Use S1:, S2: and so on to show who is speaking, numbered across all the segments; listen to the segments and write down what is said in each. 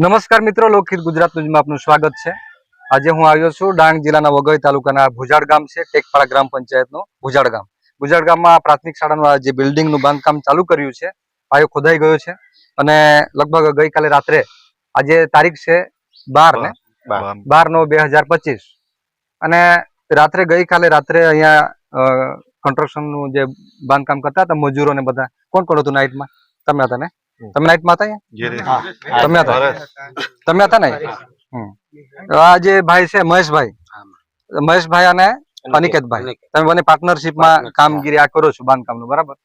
S1: નમસ્કાર મિત્રો લોકહિત ગુજરાત ન્યૂઝમાં આપનું સ્વાગત છે. આજે હું આવ્યો છું ડાંગ જિલ્લાના વઘઈ તાલુકાના ભુજાડ ગામ છે ટેકપાડા ગ્રામ પંચાયતનું ભુજાડ ગામ. ભુજાડ ગામમાં પ્રાથમિક શાળાનું જે બિલ્ડિંગનું બાંધકામ ચાલુ કર્યું છે પાયો ખોદાઈ ગયો છે અને લગભગ ગઈકાલે રાત્રે આજે તારીખ છે બાર ને? બાર. નો બે હજાર પચીસ. અને રાત્રે ગઈકાલે રાત્રે અહીંયા કન્સ્ટ્રક્શનનું જે બાંધકામ કરતા હતા મજૂરો ને બધા કોણ કોણ હતું નાઇટમાં તમે હતા ને? તમે નાઇટમાં હતા તમે હતા? તમે હતા ને આ જે ભાઈ છે મહેશભાઈ. મહેશભાઈ અને અનિકેતભાઈ. તમે બંને પાર્ટનરશિપમાં કામગીરી આ કરો છો બાંધકામનું બરાબર?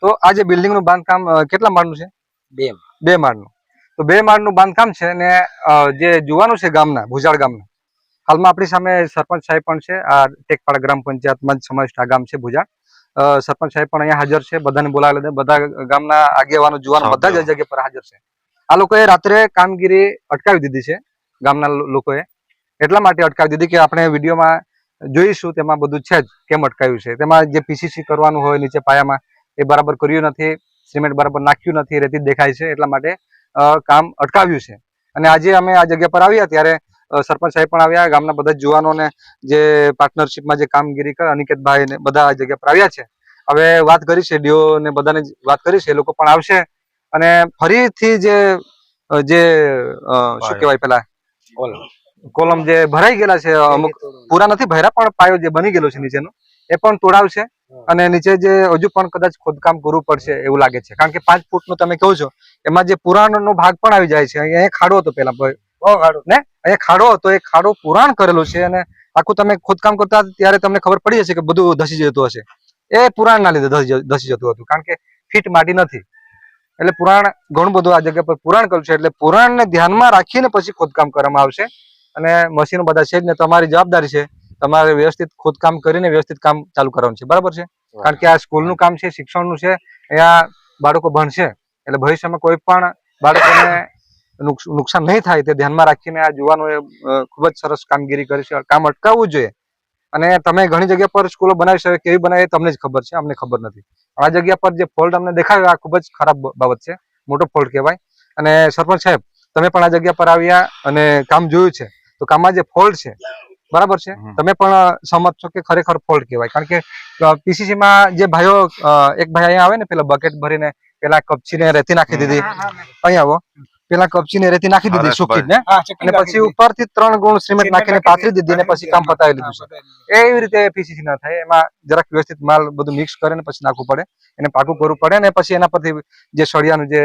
S1: તો આ જે બિલ્ડિંગનું બાંધકામ કેટલા માળનું છે?
S2: બે
S1: બે માળનું. તો બે માળનું બાંધકામ છે ને જે જોવાનું છે ગામના ભુજાળ ગામના. હાલમાં આપણી સામે સરપંચ સાહેબ પણ છે આ ટેકપાડા ગ્રામ પંચાયતમાં જ સમાવિષ્ટ આ ગામ છે ભુજાળ. સરપંચ સાહેબ પણ અહીંયા હાજર છે બધાને બોલાવેલા છે બધા ગામના આગેવાનો જુવાનો બધા જ જગ્યા પર હાજર છે. આ લોકોએ રાત્રે કામગીરી અટકાવી દીધી છે ગામના લોકોએ. એટલા માટે અટકાવી દીધી કે આપણે વિડીયોમાં જોઈશું તેમાં બધું છે જ કેમ અટકાવ્યું છે. તેમાં જે પીસીસી કરવાનું હોય નીચે પાયામાં એ બરાબર કર્યું નથી સિમેન્ટ બરાબર નાખ્યું નથી રેતી દેખાય છે. એટલા માટે કામ અટકાવ્યું છે. અને આજે અમે આ જગ્યા પર આવ્યા ત્યારે સરપંચ સાહેબ પણ આવ્યા ગામના બધા જુવાનોને જે પાર્ટનરશીપમાં જે કામગીરી કરે અનિકેતભાઈ ને બધા આ જગ્યા પર આવ્યા છે. હવે વાત કરી છે ડીઓ ને બધાને વાત કરી છે એ લોકો પણ આવશે. અને ફરીથી જે જે શું કહેવાય પેલા? કોલમ જે ભરાઈ ગયેલા છે અમુક પૂરા નથી ભર્યા પણ પાયો જે બની ગયેલો છે નીચેનો એ પણ તોડાવશે. અને નીચે જે હજુ પણ કદાચ ખોદકામ કરવું પડશે એવું લાગે છે. કારણ કે પાંચ ફૂટનું તમે કહો છો એમાં જે પુરાણનો ભાગ પણ આવી જાય છે. અહીંયા ખાડો હતો પેલા ભાઈ. ને અહીંયા ખાડો હતો એ ખાડો પુરાણ કરેલો છે અને આખું તમે ખોદકામ કરતા ત્યારે તમને ખબર પડી જશે કે બધું ધસી જતું હશે. એ પુરાણના લીધે ધસી જતું હતું કારણ કે ફીટ માટી નથી. એટલે પુરાણ ઘણું બધું આ જગ્યા પર પુરાણ કર્યું છે એટલે પુરાણને ધ્યાનમાં રાખીને પછી ખોદકામ કરવામાં આવશે. અને મશીનો બધા છે જ ને તમારી જવાબદારી છે તમારે વ્યવસ્થિત ખોદકામ કરીને વ્યવસ્થિત કામ ચાલુ કરવાનું છે. બરાબર છે? કારણ કે આ સ્કૂલનું કામ છે શિક્ષણનું છે અહીંયા બાળકો ભણશે. એટલે ભવિષ્યમાં કોઈ પણ બાળકોને નુકસાન નહીં થાય તે ધ્યાનમાં રાખીને આ યુવાનોએ ખૂબ જ સરસ કામગીરી કરી છે. કામ અટકાવવું જોઈએ. અને તમે ઘણી જગ્યા પર સ્કૂલો બનાવી છે કેવી બનાવી તમને જ ખબર છે. અમને ખબર નથી. આ જગ્યા પર જે ફોલ્ટ અમને દેખાયો આ ખૂબ જ ખરાબ બાબત છે. મોટો ફોલ્ટ કહેવાય. અને સરપંચ સાહેબ તમે પણ આ જગ્યા પર આવ્યા અને કામ જોયું છે. તો કામમાં જે ફોલ્ટ છે બરાબર છે? તમે પણ સહમત છો કે ખરેખર ફોલ્ટ કહેવાય. કારણ કે પીસીસી માં જે ભાઈઓ એક ભાઈ અહીંયા આવે ને પેલા બકેટ ભરીને પેલા કપચીને રેતી નાખી દીધી. અહીંયા આવો. પેલા કપચીને રેતી નાખી દીધી સુકી ને અને પછી ઉપરથી ત્રણ ગુણ સિમેન્ટ નાખીને પાથરી દીધી. ને પછી કામ પતાવી લીધું છે. એવી રીતે પીસીસી ના થાય. એમાં જરાક વ્યવસ્થિત માલ બધું મિક્સ કરીને પછી નાખવું પડે. એને પાકું કરવું પડે ને પછી એના પરથી જે સળિયાનું જે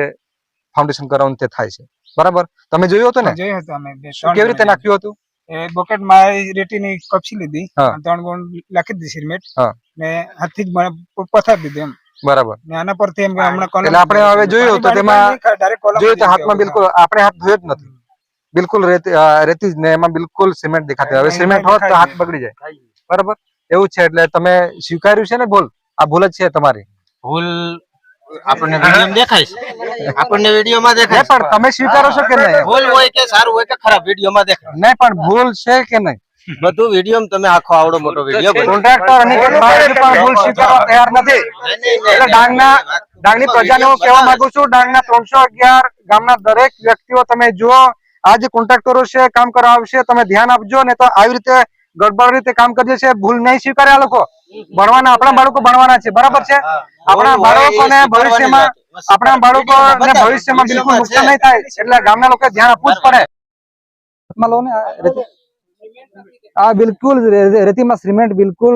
S1: ફાઉન્ડેશન કરવાનું તે થાય છે. બરાબર? તમે જોયું હતું ને?
S3: જોયું હતું અમે.
S1: કેવી રીતે નાખ્યું હતું?
S3: એ બોકેટમાં રેતીની કપચી લીધી ત્રણ ગુણ નાખી દીધી સિમેન્ટ ને હાથથી જ પથારી દીધું એમ.
S1: બરાબર.
S3: આના પરથી એમ કે હમણાં column
S1: એટલે આપણે હવે જોયું તો તેમાં જોયું તો હાથમાં બિલકુલ આપણે હાથ ધોયો જ નથી. બિલકુલ રેતી જ ને એમાં બિલકુલ સિમેન્ટ દેખાતી હવે સિમેન્ટ હોત તો હાથ બગડી જાય. બરાબર? એવું છે એટલે તમે સ્વીકાર્યું છે ને ભૂલ? આ ભૂલ જ છે તમારી.
S2: ભૂલ આપણને વીડિયો દેખાય છે. આપણને વીડિયો માં દેખાય
S1: પણ તમે સ્વીકારો છો કે નહીં?
S2: ભૂલ હોય કે સારું હોય કે ખરાબ વીડિયો માં દેખાય.
S1: નહીં પણ ભૂલ છે કે નહીં?
S2: બધું વીડિયો તમે આખો આવડો મોટો વીડિયો
S1: કોન્ટ્રાક્ટર અને ભૂલ સ્વીકારવા તૈયાર નથી. એટલે ડાંગના ડાંગની પ્રજાને હું કહેવા માંગુ છું ડાંગના ત્રણસો અગિયાર ગામના દરેક વ્યક્તિઓ તમે જુઓ આ જે કોન્ટ્રાક્ટરો છે કામ કરવા આવશે તમે ધ્યાન આપજો ને તો આવી રીતે ગડબડ રીતે કામ કરજે છે ભૂલ નહીં સ્વીકારે આ લોકો. ભણવાના આપણા બાળકો ભણવાના છે બરાબર છે? આપણા બાળકોને ભવિષ્યમાં આપણા બાળકોને ભવિષ્યમાં બિલકુલ નુકસાન નહીં થાય એટલે ગામના લોકો ધ્યાન આપવું જ પડે. લો ને આ બિલકુલ રેતીમાં સિમેન્ટ બિલકુલ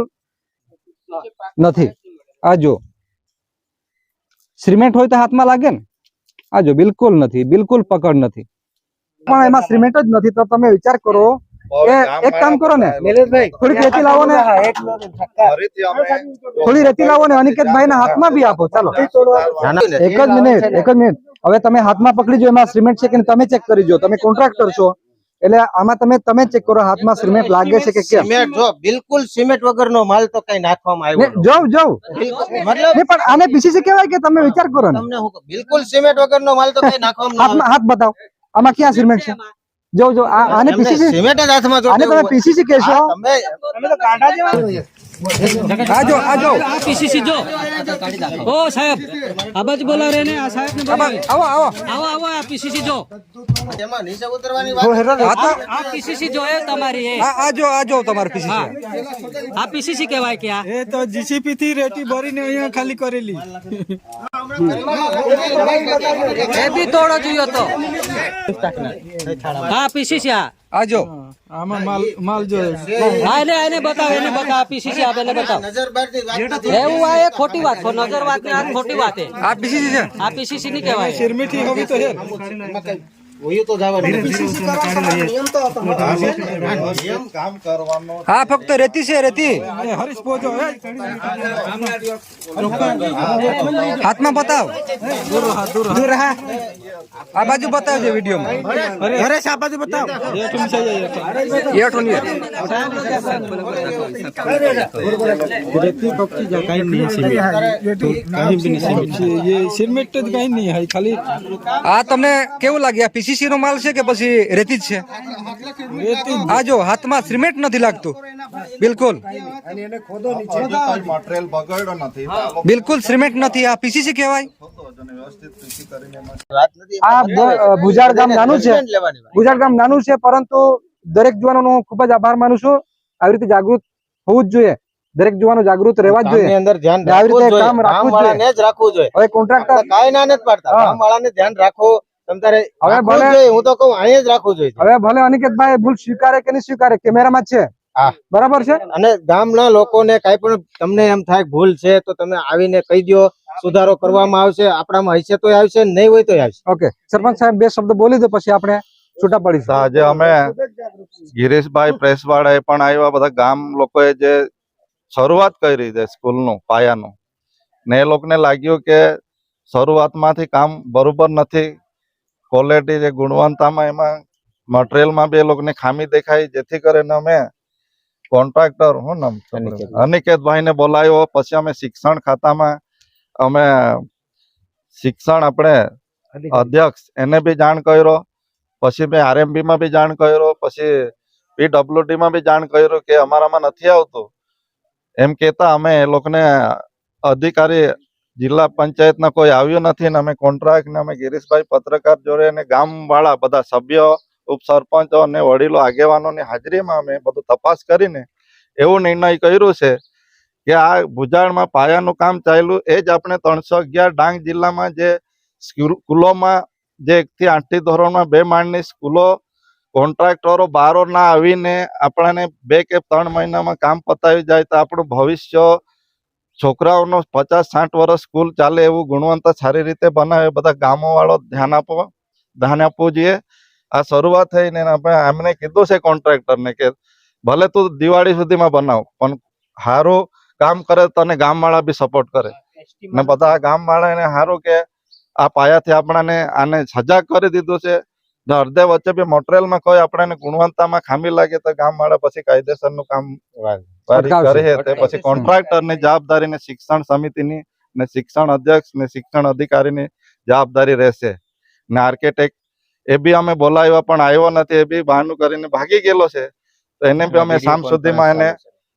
S1: નથી. આ જો. સિમેન્ટ હોય તો હાથમાં લાગે ને? આ જો બિલકુલ નથી બિલકુલ પકડ નથી. પણ એમાં સિમેન્ટ જ નથી તો તમે વિચાર કરો. એક કામ કરો ને. થોડીક રેતી લાવો ને. થોડી રેતી લાવો ને અનિકેતભાઈ ના હાથમાં બી આપો. ચાલો. એક જ મિનિટ એક જ મિનિટ. હવે તમે હાથમાં પકડી જો એમાં સિમેન્ટ છે કે તમે ચેક કરી જો. તમે કોન્ટ્રાક્ટર છો. એટલે આમાં તમે તમે ચેક કરો હાથમાં સિમેન્ટ લાગે છે કે કેમ?
S2: સિમેન્ટ જો બિલકુલ સિમેન્ટ વગરનો માલ તો કઈ નાખવામાં આવ્યો
S1: જવ જવ
S2: મતલબ
S1: પણ આને પીસીસી કહેવાય કે તમે વિચાર કરો
S2: તમને બિલકુલ સિમેન્ટ વગરનો માલ તો કઈ નાખવામાં
S1: હાથમાં હાથ બતાવો. આમાં ક્યાં સિમેન્ટ છે? જો જો આ આને પીસીસી
S2: સિમેન્ટ જ હાથમાં
S1: આને
S2: જોતું
S1: તમે પીસીસી કહેશો?
S2: તમે
S3: તો કાંટા જેવા
S1: આ આજો. આ જો
S4: આ પીસીસી જો. ઓ સાહેબ આ બાજુ બોલાવ રે ને આ સાહેબ ને
S1: આવો આવો.
S4: આવો આવો આ પીસીસી જો.
S2: એમાં નીચે ઉતરવાની વાત
S1: આ તો
S4: આ પીસીસી જો એ તમારી એ.
S1: આ આજો જો આ જો તમારે પીસી
S4: આ પીસીસી કહેવાય કે આ.
S3: એ તો જીસીપી થી રેટી ભરીને અહીંયા ખાલી કરેલી.
S4: એ બી તોડો જોયો તો. હા પીસીસી આ.
S1: આ જો
S3: આમાં માલ માલ જો
S4: હા એને એને બતાવ એને બતાવ આ પીસીસી આ એને બતાવ.
S2: નજર બહારથી વાત
S4: એવું આ એ ખોટી વાત છે નજર વાત ને આ ખોટી વાત છે.
S1: આ પીસી છે.
S4: આ પીસીસી ની કહેવાય.
S3: શિરમીઠી હોવી તો હે
S1: હા ફક્ત રેતી છે રેતી. હાથમાં બતાવ. આ બાજુ બતાવજો વિડીયોમાં.
S3: હરેશ આ બાજુ બતાવ.
S1: આ તમને કેવું લાગ્યા? પીસી પીસીસી નો માલ છે કે પછી રેતી જ છે? આ જો હાથમાં સિમેન્ટ નથી લાગતું. બિલકુલ. બિલકુલ સિમેન્ટ નથી. આ પીસીસી કહેવાય? આ ભુજાડ ગામ નાનું છે. ભુજાડ ગામ નાનું છે પરંતુ દરેક જુવાનો જવાનો ખૂબ જ આભાર માનું છું. આવી રીતે જાગૃત હોવું જ જોઈએ. દરેક જુવાનો જાગૃત રહેવા જ જોઈએ.
S2: અંદર ધ્યાન રાખવું જોઈએ.
S1: કામ રાખવું
S2: જોઈએ.
S1: હવે કોન્ટ્રાક્ટર
S2: કઈ ના નથી પાડતા.
S1: હા.
S2: ગામવાળાને ધ્યાન રાખો.
S1: હવે ભલે-
S2: હું તો કહું અહીંયા જ રાખવું જોઈએ.
S1: હવે ભલે અનિકેતભાઈ ભૂલ સ્વીકારે કે નહીં સ્વીકારે કેમેરામાં છે.
S2: હા.
S1: બરાબર છે?
S2: અને ગામના લોકોને કાંઈ પણ તમને એમ થાય ભૂલ છે તો તમે આવીને કહી દો સુધારો કરવામાં આવશે આપણામાં હશે તો આવશે નહીં હોય તો આવશે.
S1: ઓકે. સરપંચ સાહેબ બે શબ્દ બોલી દો પછી આપણે છૂટા
S5: તો
S1: પડીશું
S5: આજે અમે ગિરીશભાઈ પ્રેસવાળા એ પણ આવ્યા બધા ગામ લોકોએ જે શરૂઆત કરી છે સ્કૂલનું પાયાનું. ને એ લોકોને લાગ્યું કે શરૂઆતમાંથી કામ બરોબર નથી ક્વોલિટી જે ગુણવત્તામાં એમાં મટીરિયલમાં બી એ લોકોને ખામી દેખાઈ જેથી કરીને અમે કોન્ટ્રાક્ટર હું નામ. અનિકેતભાઈને બોલાવ્યો પછી અમે શિક્ષણ ખાતામાં અમે શિક્ષણ આપણે અધ્યક્ષ એને બી જાણ કર્યો પછી મેં આરએમબી માં બી જાણ કર્યો પછી પીડબ્લ્યુડીમાં બી જાણ કર્યું કે અમારામાં નથી આવતું એમ કેતા અમે એ લોકોને અધિકારી જિલ્લા પંચાયતના કોઈ આવ્યું નથી ને અમે કોન્ટ્રાક્ટ ને અમે ગિરીશભાઈ પત્રકાર જોડે અને ગામ વાળા બધા સભ્યો, ઉપસરપંચો અને વડીલો, આગેવાનોની હાજરીમાં અમે બધું તપાસ કરીને એવું નિર્ણય કર્યું છે કે આ ભુજાળમાં પાયાનું કામ ચાલ્યું. એ જ આપણે ત્રણસો અગિયાર ડાંગ જિલ્લામાં જે સ્કૂલોમાં જે એક થી આઠથી ધોરણમાં બે માળની સ્કૂલો કોન્ટ્રાક્ટરો બારો ના આવીને આપણાને બે કે ત્રણ મહિનામાં કામ પતાવી જાય તો આપણું ભવિષ્ય છોકરાઓનો પચાસ સાઠ વર્ષ સ્કૂલ ચાલે એવું ગુણવત્તા સારી રીતે બનાવે બધા ગામો વાળો ધ્યાન આપો ધ્યાન આપવું જોઈએ. આ શરૂઆત થઈને આપણે એમને કીધું છે કોન્ટ્રાક્ટરને કે ભલે તું દિવાળી સુધીમાં બનાવ પણ સારું કામ કરે તો તને ગામવાળા બી સપોર્ટ કરે. ને બધા ગામવાળાને સારું કે આ પાયાથી આપણાને આને સજાગ કરી દીધું છે. ને અડધે વચ્ચે બી મટીરિયલમાં કોઈ આપણને ગુણવત્તામાં ખામી લાગે તો ગામવાળા પછી કાયદેસરનું કામ
S1: અટકાવશે.
S5: કરે તે પછી કોન્ટ્રાક્ટરની જવાબદારી ને શિક્ષણ સમિતિની ને શિક્ષણ અધ્યક્ષ ને શિક્ષણ અધિકારીની જવાબદારી રહેશે. ને આર્કિટેક્ટ એ બી અમે બોલાવ્યા પણ આવ્યો નથી એ બી બહાનું કરીને ભાગી ગયેલો છે. તો એને બી અમે સામ સુધીમાં એને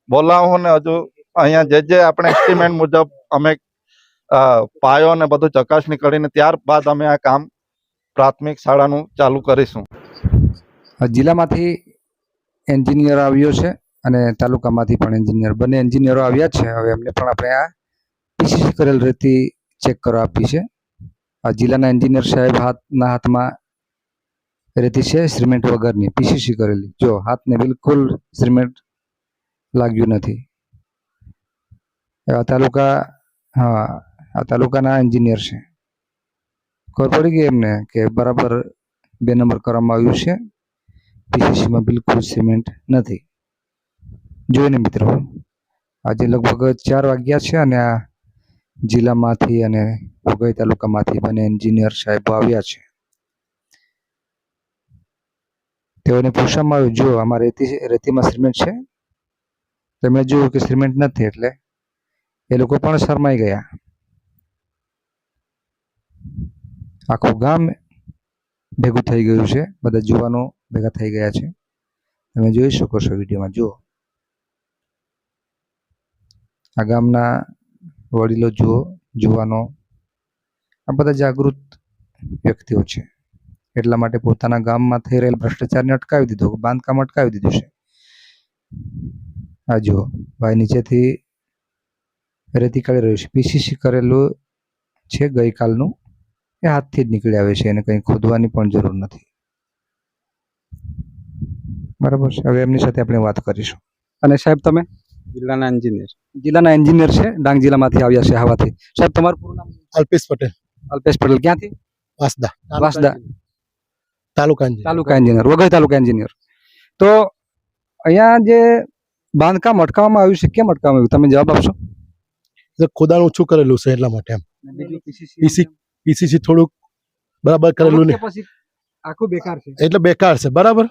S5: બોલાવું ને હજુ અહીંયા જે જે આપણે એસ્ટિમેટ મુજબ અમે પાયો ને બધું ચકાસણી કરીને ત્યારબાદ અમે આ કામ પ્રાથમિક શાળાનું ચાલુ કરીશું.
S1: જિલ્લામાંથી એન્જિનિયર આવ્યો છે. અને તાલુકામાંથી પણ એન્જિનિયર બંને એન્જિનિયરો આવ્યા છે. હવે એમને પણ આપણે આ પીસીસી કરેલ રેતી ચેક કરવા આપી છે. આ જિલ્લાના એન્જિનિયર સાહેબ હાથના હાથમાં રેતી છે સિમેન્ટ વગરની પીસીસી કરેલી. જો હાથને બિલકુલ સિમેન્ટ લાગ્યું નથી. આ તાલુકા, હા, આ તાલુકાના એન્જિનિયર છે. ખબર પડી ગઈ એમને કે બરાબર બે નંબર કરવામાં આવ્યું છે. પીસીસીમાં બિલકુલ સિમેન્ટ નથી. જોઈને મિત્રો. આજે લગભગ ચાર વાગ્યા છે અને આ જિલ્લામાંથી અને વઘઈ તાલુકામાંથી બંને એન્જિનિયર સાહેબો આવ્યા છે. તેઓને પૂછવામાં આવ્યું, જો આમાં રેતી રેતીમાં સિમેન્ટ છે? તેમણે જોયું કે સિમેન્ટ નથી એટલે એ લોકો પણ શરમાઈ ગયા. આખું ગામ ભેગું થઈ ગયું છે. બધા જુવાનો ભેગા થઈ ગયા છે. તમે જોઈ શકો છો વિડીયોમાં. જુઓ. આ ગામના
S6: વડીલો જુઓ, જુવાનો. આ બધા જાગૃત વ્યક્તિઓ છે. એટલા માટે પોતાના ગામમાં થઈ રહેલ ભ્રષ્ટાચારને અટકાવી દીધો, બાંધકામ અટકાવી દીધું છે. આ જુઓ, ભાઈ નીચેથી રેતી કાઢી રહ્યું છે. પીસીસી કરેલું છે ગઈકાલનું. એ હાથથી જ નીકળી આવે છે, એને કંઈ ખોદવાની પણ જરૂર નથી. બરાબર છે. હવે એમની સાથે આપણે વાત કરીશું.
S1: અને સાહેબ, તમે?
S3: જિલ્લાના એન્જિનિયર
S1: જિલ્લાના એન્જિનિયર છે ડાંગ જિલ્લામાંથી આવ્યા છે હવાથી. સાહેબ તમારું પૂરું નામ?
S7: અલ્પેશ પટેલ.
S1: અલ્પેશ પટેલ. ક્યાંથી?
S7: વાસદા.
S1: વાસદા.
S7: તાલુકા.
S1: તાલુકા એન્જિનિયર વઘઈ તાલુકા એન્જિનિયર તો અહીંયા જે બાંધકામ અટકાવવામાં આવ્યું છે કેમ અટકાવવામાં આવ્યું? તમે જવાબ આપશો?
S7: ખોદાણ ઓછું કરેલું છે એટલા માટે એમ. પીસી પીસીસી થોડુંક બરાબર કરેલું નહીં.
S1: આખું બેકાર છે?
S7: એટલે બેકાર છે. બરાબર?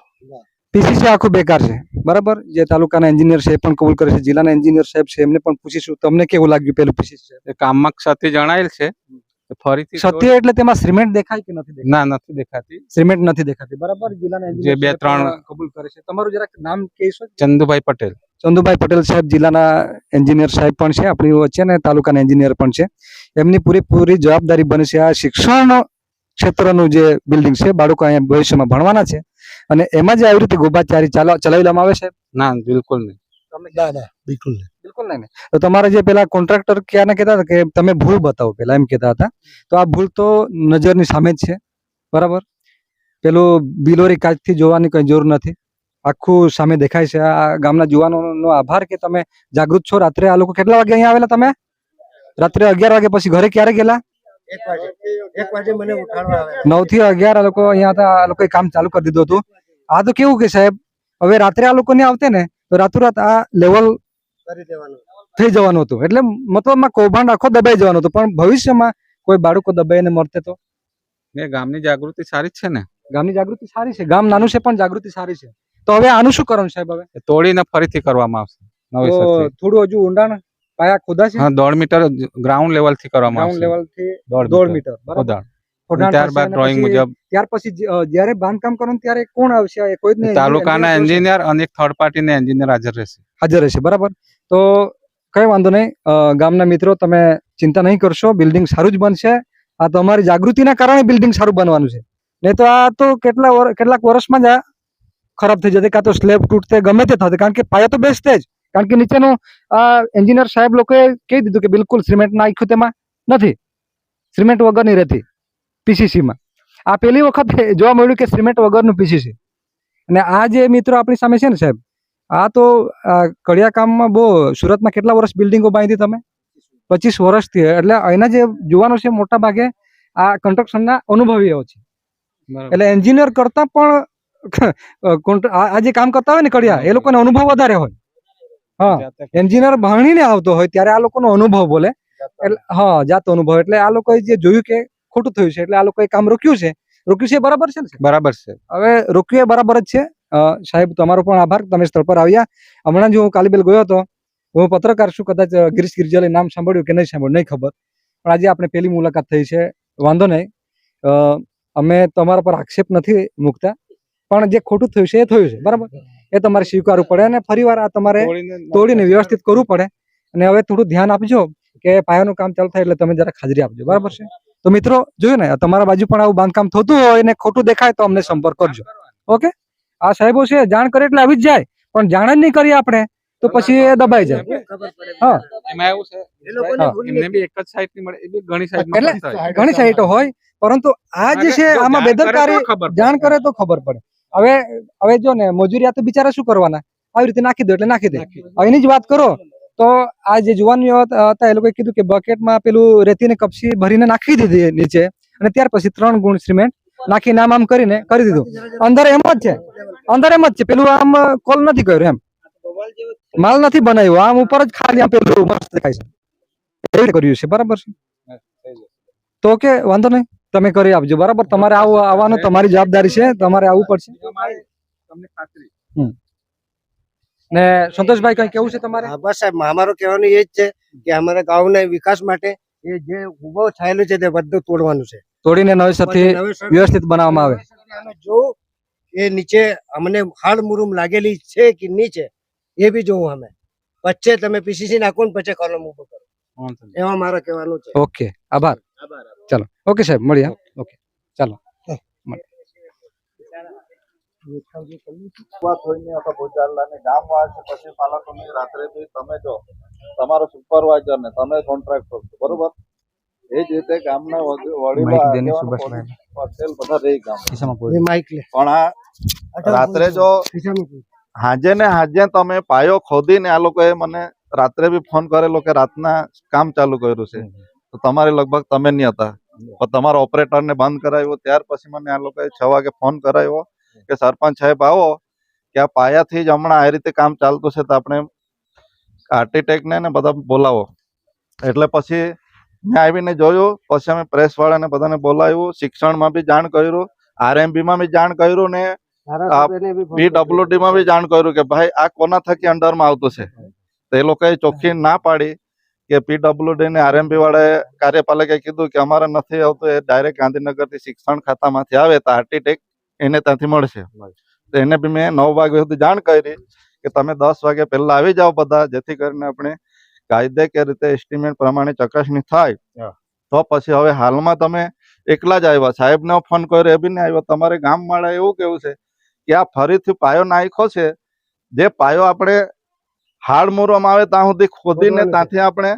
S1: પીસીસી આખું બેકાર છે. બરાબર? જે તાલુકાના એન્જિનિયર છે એ પણ કબૂલ કરે છે જિલ્લાના એન્જિનિયર સાહેબ છે એમને પણ પૂછીશું. તમને કેવું લાગ્યું પેલું પીસીસી
S3: કામમાં ક્ષતિ જણાયેલ છે. ફરીથી
S1: સત્ય એટલે તેમાં સિમેન્ટ દેખાય કે નથી
S3: ના નથી દેખાતી.
S1: સિમેન્ટ નથી દેખાતી. બરાબર? જિલ્લાના
S3: જે બે ત્રણ-
S1: કબૂલ કરે છે. તમારું જરાક નામ કહીશો?
S3: ચંદુભાઈ પટેલ.
S1: ચંદુભાઈ પટેલ સાહેબ જિલ્લાના એન્જિનિયર સાહેબ પણ છે. આપણી વચ્ચે અને તાલુકાના એન્જિનિયર પણ છે. એમની પૂરેપૂરી જવાબદારી બને છે આ શિક્ષણ ક્ષેત્રનું જે બિલ્ડિંગ છે. બાળકો અહીંયા ભવિષ્યમાં ભણવાના છે. અને એમાં જે આવી રીતે ગોબાચારી ચાલવા ચલાવી લેવામાં આવે છે?
S3: ના બિલકુલ નહીં.
S7: ના ના બિલકુલ નહીં.
S1: બિલકુલ નહીં તો તમારા જે પેલા કોન્ટ્રાક્ટર ક્યાં ને કહેતા હતા કે તમે ભૂલ બતાવો પેલા એમ કહેતા હતા. તો આ ભૂલ તો નજરની સામે જ છે. બરાબર? પેલું બિલોરી કાચથી જોવાની કંઈ જરૂર નથી. આખું સામે દેખાય છે. આ ગામના યુવાનોનો આભાર કે તમે જાગૃત છો? રાત્રે આ લોકો કેટલા વાગે અહીંયા આવેલા તમે? રાત્રે અગિયાર વાગે પછી ઘરે ક્યારે ગયેલા?
S2: એક વાગે. મને ઉઠાડવા આવે.
S1: નવથી અગિયાર આ લોકો અહીંયા હતા આ લોકોએ કામ ચાલુ કરી દીધું હતું. આ તો કેવું કે સાહેબ હવે રાત્રે આ લોકો ને આવતે ને તો રાતોરાત આ લેવલ થઈ જવાનું હતું. એટલે મતલબમાં કૌભાંડ આખો દબાઈ જવાનું હતું. પણ ભવિષ્યમાં કોઈ બાળકો દબાઈને મરતે તો?
S3: ગામની જાગૃતિ સારી જ છે ને.
S1: ગામની જાગૃતિ સારી છે. ગામ નાનું છે પણ જાગૃતિ સારી છે. તો હવે આનું શું કરવાનું સાહેબ હવે?
S3: તોડીને ફરીથી કરવામાં આવશે.
S1: થોડું હજુ ઊંડાણ પાયા ખોદા છે?
S3: હા દોઢ મીટર ગ્રાઉન્ડ લેવલથી કરવામાં
S1: ગ્રાઉન્ડ લેવલથી
S3: દોઢ મીટર.
S1: મીટર
S3: ખોદાણ
S1: ખોદાણ
S3: ત્યારબાદ ડ્રોઈંગ મુજબ
S1: ત્યાર પછી જ્યારે બાંધકામ કરવાનું ત્યારે કોણ આવશે? કોઈ જ
S3: તાલુકાના એન્જિનિયર અને થર્ડ પાર્ટી એન્જિનિયર હાજર રહેશે.
S1: હાજર રહેશે બરાબર? તો કઈ વાંધો નહીં ગામના મિત્રો તમે ચિંતા નહીં કરશો બિલ્ડિંગ સારું જ બનશે. આ તમારી જાગૃતિના કારણે બિલ્ડિંગ સારું બનવાનું છે. નહીં તો આ તો કેટલા કેટલાક વર્ષમાં જ આ ખરાબ થઈ જશે કાં તો સ્લેબ તૂટતે ગમે તે થશે કારણ કે પાયા તો બેસતે જ. કારણ કે નીચેનું આ એન્જિનિયર સાહેબ લોકોએ કહી દીધું કે બિલકુલ સિમેન્ટ નાખ્યું તેમાં નથી. સિમેન્ટ વગરની રહેતી પીસીસીમાં આ પહેલી વખત જોવા મળ્યું કે સિમેન્ટ વગરનું પીસીસી અને આ જે મિત્રો આપણી સામે છે ને સાહેબ આ તો કડિયા કામમાં બહુ સુરતમાં કેટલા વર્ષ બિલ્ડિંગો બાંધી તમે? પચીસ વર્ષથી. એટલે અહીંના જે યુવાનો છે મોટા ભાગે આ કન્સ્ટ્રક્શનના અનુભવીઓ છે. એટલે એન્જિનિયર કરતા પણ આ આ જે કામ કરતા હોય ને કડિયા એ લોકોને અનુભવ વધારે હોય. હા એન્જિનિયર ભણીને આવતો હોય ત્યારે આ લોકોનો અનુભવ બોલે. એટલે હા જાતો અનુભવ. એટલે આ લોકોએ જે જોયું કે ખોટું થયું છે એટલે આ લોકોએ કામ રોક્યું છે. રોક્યું છે બરાબર છે ને
S3: બરાબર છે.
S1: હવે રોક્યું એ બરાબર જ છે. સાહેબ તમારો પણ આભાર. તમે સ્થળ પર આવ્યા. હમણાં જ હું કાલીબેલ ગયો હતો. હું પત્રકાર છું કદાચ ગિરીશ ગિરજાલે નામ સાંભળ્યું કે નહીં સાંભળ્યું નહીં ખબર. પણ આજે આપણે પહેલી મુલાકાત થઈ છે. વાંધો નહીં. અમે તમારા પર આક્ષેપ નથી મૂકતા. પણ જે ખોટું થયું છે એ થયું છે. બરાબર? એ તમારે સ્વીકારવું પડે અને ફરીવાર આ તમારે
S3: તોડીને
S1: વ્યવસ્થિત કરવું પડે. અને હવે થોડું ધ્યાન આપજો કે પાયાનું કામ ચાલુ થાય એટલે તમે જરાક હાજરી આપજો. બરાબર છે? તો મિત્રો જોયું ને તમારા બાજુ પણ આવું બાંધકામ થતું હોય ને ખોટું દેખાય તો અમને સંપર્ક કરજો. ઓકે? આ સાહેબો છે જાણ કરે એટલે આવી જ જાય. પણ જાણ જ નહીં કરીએ આપણે તો પછી એ દબાઈ જાય. હા.
S3: એમાં એવું છે.
S2: એ લોકોને
S1: હા.
S2: ભૂલ
S3: એમને બી એક જ સાઈડની મળે એ બી ઘણી સાઈડ
S1: એટલે ઘણી સાઈટો હોય પરંતુ આ જે છે આમાં બેદરકારી જાણ કરે તો ખબર પડે. હવે હવે જો ને મજૂરિયા તો બિચારા શું કરવાના? આવી રીતે નાખી દો એટલે નાખી દે. એની જ વાત કરો તો આ જે જુવાનીઓ હતા એ લોકોએ કીધું કે બકેટમાં પેલું રેતીને કપસી ભરીને નાખી દીધી નીચે અને ત્યાર પછી ત્રણ ગુણ સિમેન્ટ નાખી નામ આમ કરીને કરી દીધું. અંદર એમ જ છે. અંદર એમ જ છે. પેલું આમ કોલ નથી કર્યો એમ. માલ નથી બનાવ્યો. આમ ઉપર જ ખાલી આમ પેલું મસ્ત દેખાય છે. એવી કર્યું છે. બરાબર છે. તો કે વાંધો નહીં. તમે કરી આપજો. બરાબર? તમારે આવું આવવાનું તમારી જવાબદારી છે. તમારે આવવું પડશે. ને સંતોષભાઈ કઈ કેવું છે તમારે?
S2: હા, બસ સાહેબ અમારું કહેવાનું એ જ છે કે અમારા ગામના વિકાસ માટે એ જે ઊભો થયેલું છે તે બધું તોડવાનું છે.
S1: તોડીને નવેસરથી વ્યવસ્થિત બનાવવામાં આવે.
S2: જો એ નીચે અમને હાડ મુરુમ લાગેલી છે કે નીચે એ બી જોઉં અમે. વચ્ચે તમે પીસીસી નાખો ને પછી કોલમ ઊભો કરો. એમાં મારે કહેવાનું છે.
S1: ઓકે આભાર. ચાલો. ઓકે સાહેબ મળીએ. ઓકે ચાલો.
S5: ને તમારો સુપરવાઇઝર ને તમે કોન્ટ્રાક્ટર છો બરોબર? એ જ રીતે ગામના વડીલો બધા રહી ગામ પણ આ રાત્રે જો હાજે ને હાજે તમે પાયો ખોદીને આ લોકોએ મને રાત્રે બી ફોન કરેલો કે રાતના કામ ચાલુ કર્યું છે. તો તમારે લગભગ તમે નહીં હતા. પણ તમારા ઓપરેટર ને બંધ કરાવ્યો ત્યાર પછી મને આ લોકોએ છ વાગે ફોન કરાવ્યો કે સરપંચ સાહેબ આવો કે આ પાયાથી જ હમણાં આ રીતે કામ ચાલતું છે તો આપણે આર્ટિટેક્ટને ને બધા બોલાવો. એટલે પછી મેં આવીને જોયું પછી અમે પ્રેસ વાળાને બધાને બોલાવ્યું શિક્ષણમાં બી જાણ કર્યું આરએમબી માં બી જાણ કર્યું ને પીડબ્લ્યુડી માં બી જાણ કર્યું કે ભાઈ આ કોના થકી અંડરમાં આવતું છે? તો એ લોકોએ ચોખ્ખી ના પાડી. કે પીડબ્લ્યુડી ને આરએમબી વાળાએ કાર્યપાલકે કીધું કે અમારે નથી આવતું એ ડાયરેક્ટ ગાંધીનગરથી શિક્ષણ ખાતામાંથી આવે તો આર્કિટેક્ટ એને ત્યાંથી મળશે. તો એને બી મેં નવ વાગ્યા સુધી જાણ કરી કે તમે દસ વાગે પહેલા આવી જાઓ બધા જેથી કરીને આપણે કાયદેકીય રીતે એસ્ટિમેટ પ્રમાણે ચકાસણી થાય. તો પછી હવે હાલમાં તમે એકલા જ આવ્યા. સાહેબને ફોન કર્યો એ બી નહીં આવ્યો. તમારે ગામ વાળા એવું કેવું છે કે આ ફરીથી પાયો નાખ્યો છે. જે પાયો આપણે હાડ મોરવામાં આવે ત્યાં સુધી ખોદીને ત્યાંથી આપણે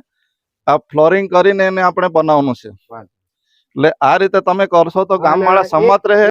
S5: આ ફ્લોરિંગ કરીને એને આપણે બનાવવાનું છે. એટલે આ રીતે તમે કરશો તો ગામ વાળા સંમત રહે.